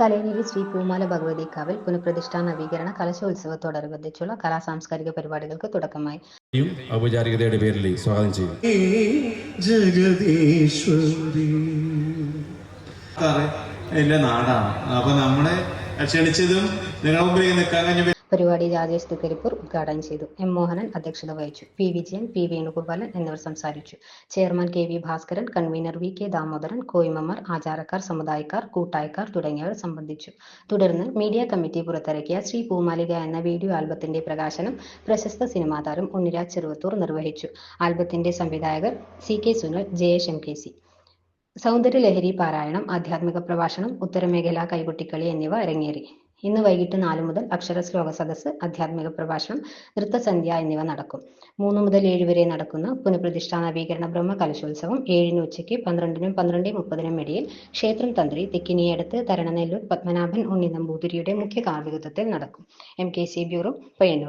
തലശ്ശേരി ശ്രീ പൂമാല ഭഗവതി കാവിൽ പുനഃപ്രതിഷ്ഠാ നവീകരണ കലശോത്സവത്തോടനുബന്ധിച്ചുള്ള കലാ സാംസ്കാരിക പരിപാടികൾക്ക് തുടക്കമായി. ഔപചാരികതയുടെ പേരിൽ സ്വാഗതം ചെയ്യും എന്റെ നാടാണ്. അപ്പൊ നമ്മളെ ക്ഷണിച്ചതും നിങ്ങളുടെ മുമ്പിൽ നിൽക്കാൻ കഴിഞ്ഞ പരിപാടി രാജേഷ് തിക്കരിപ്പൂർ ഉദ്ഘാടനം ചെയ്തു. എം മോഹനൻ അധ്യക്ഷത വഹിച്ചു. പി വിജയൻ പി വേണുഗോപാലൻ എന്നിവർ സംസാരിച്ചു. Chairman K V Bhaskaran convener V K Damodaran കോയിമമാർ ആചാരക്കാർ സമുദായക്കാർ കൂട്ടായക്കാർ തുടങ്ങിയവർ സംബന്ധിച്ചു. തുടർന്ന് മീഡിയ കമ്മിറ്റി പുറത്തിറക്കിയ ശ്രീ പൂമാലിക എന്ന വീഡിയോ ആൽബത്തിന്റെ പ്രകാശനം പ്രശസ്ത സിനിമാ താരം ഉണ്ണിരാജ് ചെറുവത്തൂർ നിർവഹിച്ചു. ആൽബത്തിന്റെ സംവിധായകർ C K Sunil Jayesh M K C. Soundaryalahari പാരായണം ആധ്യാത്മിക പ്രഭാഷണം ഉത്തരമേഖല കൈകൊട്ടിക്കളി എന്നിവ അരങ്ങേറി. ഇന്ന് വൈകിട്ട് നാല് മുതൽ അക്ഷര ശ്ലോക സദസ്സ് ആധ്യാത്മിക പ്രഭാഷണം നൃത്തസന്ധ്യ എന്നിവ നടക്കും. മൂന്ന് മുതൽ ഏഴ് വരെ നടക്കുന്ന പുനഃപ്രതിഷ്ഠാ നവീകരണ ബ്രഹ്മ കലശോത്സവം ഏഴിന് ഉച്ചയ്ക്ക് പന്ത്രണ്ടിനും പന്ത്രണ്ട് മുപ്പതിനും ഇടയിൽ ക്ഷേത്രം തന്ത്രി തെക്കിനിയടുത്ത് തരണനെല്ലൂർ പത്മനാഭൻ ഉണ്ണി നമ്പൂതിരിയുടെ മുഖ്യ കാർമ്മികത്വത്തിൽ നടക്കും. M K C bureau Payyanur.